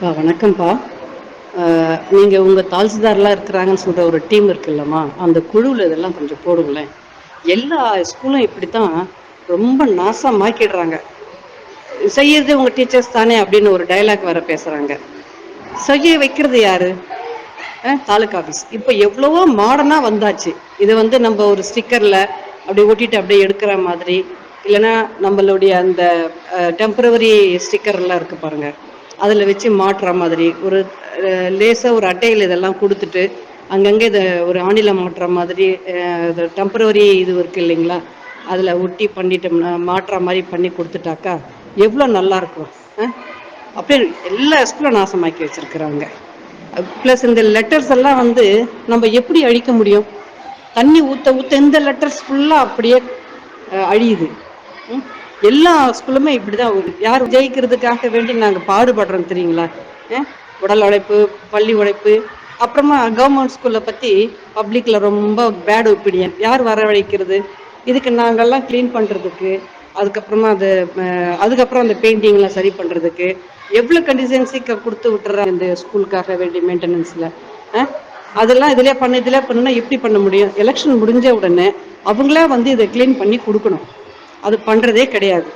வணக்கம்ப்பா. நீங்கள் உங்கள் தால்சிதார்லாம் இருக்கிறாங்கன்னு சொல்கிற ஒரு டீம் இருக்குல்லம்மா அந்த குழுவில் இதெல்லாம் கொஞ்சம் போடுங்களேன். எல்லா ஸ்கூலும் இப்படி தான் ரொம்ப நாசமாக்கிடுறாங்க செய்யறது உங்கள் டீச்சர்ஸ் தானே அப்படின்னு ஒரு டயலாக் வேற பேசுகிறாங்க செய்ய வைக்கிறது யாரு? அஹ், தாலுக்கா ஆஃபீஸ் இப்போ எவ்வளவோ மாடர்னாக வந்தாச்சு. இதை வந்து நம்ம ஒரு ஸ்டிக்கரில் அப்படி ஒட்டிட்டு அப்படியே எடுக்கிற மாதிரி இல்லைன்னா நம்மளுடைய அந்த டெம்பரவரி ஸ்டிக்கர்லாம் இருக்கு பாருங்கள் அதில் வச்சு மாட்டுற மாதிரி ஒரு லேசாக ஒரு அட்டையில் இதெல்லாம் கொடுத்துட்டு அங்கங்கே இதை ஒரு ஆணில மாட்டுற மாதிரி டெம்பரவரி இது இருக்கு இல்லைங்களா? அதில் ஒட்டி பண்ணிட்டோம்னா மாட்டுற மாதிரி பண்ணி கொடுத்துட்டாக்கா எவ்வளோ நல்லாயிருக்கும் ஆ அப்படியே எல்லா ஸ்கூலும் நாசமாக்கி வச்சுருக்குறாங்க. ப்ளஸ் இந்த லெட்டர்ஸ் எல்லாம் வந்து நம்ம எப்படி அழிக்க முடியும்? தண்ணி ஊற்ற ஊற்ற இந்த லெட்டர்ஸ் ஃபுல்லாக அப்படியே அழியுது. ம்? எல்லா ஸ்கூலுமே இப்படிதான் ஒரு- யார் ஜெயிக்கிறதுக்காக வேண்டி நாங்கள் பாடுபடுறோம் தெரியுங்களா? உடல் உழைப்பு பள்ளி உழைப்பு அப்புறமா கவர்மெண்ட் ஸ்கூலை பற்றி பப்ளிக்கில் ரொம்ப பேட் ஒப்பீனியன் யார் வரவழைக்கிறது? இதுக்கு நாங்கெல்லாம் க்ளீன் பண்ணுறதுக்கு அதுக்கப்புறமா அது அதுக்கப்புறம் அந்த பெயிண்டிங்லாம் சரி பண்ணுறதுக்கு எவ்வளோ கண்டிசன்சி கொடுத்து விட்டுறாங்க இந்த ஸ்கூலுக்காக வேண்டிய மெயின்டெனன்ஸ்ல அதெல்லாம் இதிலே பண்ண இதிலே பண்ணா எப்படி பண்ண முடியும்? எலெக்ஷன் முடிஞ்ச உடனே அவங்களே வந்து இதை க்ளீன் பண்ணி கொடுக்கணும். அது பண்ணுறதே கிடையாது.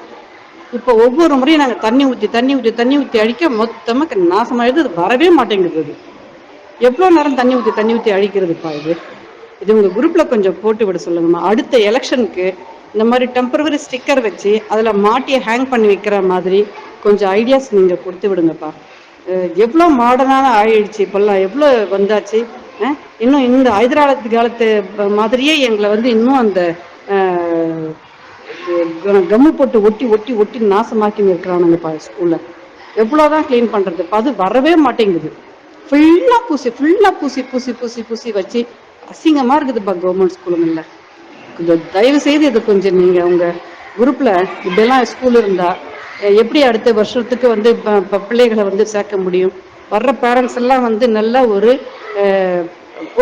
இப்போ ஒவ்வொரு முறையும் நாங்கள் தண்ணி ஊற்றி தண்ணி ஊற்றி தண்ணி ஊற்றி அழிக்க மொத்தமாக நாசமாயிடுது. அது வரவே மாட்டேங்குது அது. எவ்வளோ நேரம் தண்ணி ஊற்றி தண்ணி ஊற்றி அழிக்கிறதுப்பா இது? இது உங்கள் குரூப்பில் கொஞ்சம் போட்டு விட சொல்லுங்கம்மா. அடுத்த எலெக்ஷனுக்கு இந்த மாதிரி டெம்பரவரி ஸ்டிக்கர் வச்சு அதில் மாட்டியை ஹேங் பண்ணி வைக்கிற மாதிரி கொஞ்சம் ஐடியாஸ் நீங்கள் கொடுத்து விடுங்கப்பா. எவ்வளோ மாடர்னான ஆயிடுச்சு இப்போல்லாம். எவ்வளோ வந்தாச்சு? இன்னும் இந்த ஹைதராபாத் காலத்து மாதிரியே எங்களை வந்து இன்னும் அந்த கம்மு போட்டு ஒட்டி ஒட்டி ஒட்டி நாசமாக்கி இருக்கிறானுங்கப்பா ஸ்கூல்ல. எவ்வளோதான் க்ளீன் பண்றது? அது வரவே மாட்டேங்குது. ஃபுல்லா பூசி ஃபுல்லா பூசி பூசி பூசி பூசி வச்சு அசிங்கமா இருக்குதுப்பா கவர்மெண்ட் ஸ்கூலுங்கள்ல கொஞ்சம் தயவு செய்து இது கொஞ்சம் நீங்க உங்க குரூப்ல இப்படிலாம் ஸ்கூல் இருந்தா எப்படி அடுத்த வருஷத்துக்கு வந்து பிள்ளைகளை வந்து சேர்க்க முடியும்? வர்ற பேரண்ட்ஸ் எல்லாம் வந்து நல்ல ஒரு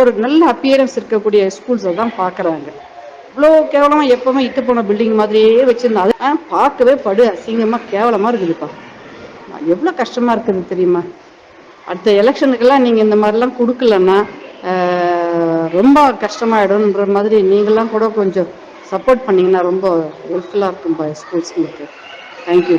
ஒரு நல்ல அப்பியரன்ஸ் இருக்கக்கூடிய ஸ்கூல்ஸை தான் பார்க்குறாங்க இவ்வளோ கேவலமா எப்பவுமே இட்டு போன பில்டிங் மாதிரியே வச்சிருந்தா. பார்க்கவே படு அசிங்கமா கேவலமா இருக்குதுப்பா. எவ்வளோ கஷ்டமா இருக்குது தெரியுமா? அடுத்த எலெக்ஷனுக்கெல்லாம் நீங்க இந்த மாதிரிலாம் கொடுக்கலன்னா ரொம்ப கஷ்டமாயிடும்ன்ற மாதிரி நீங்களாம் கூட கொஞ்சம் சப்போர்ட் பண்ணீங்கன்னா ரொம்ப ஹெல்ப்ஃபுல்லாக இருக்கும்பா ஸ்கூல்ஸ்ங்களுக்கு தேங்க்யூ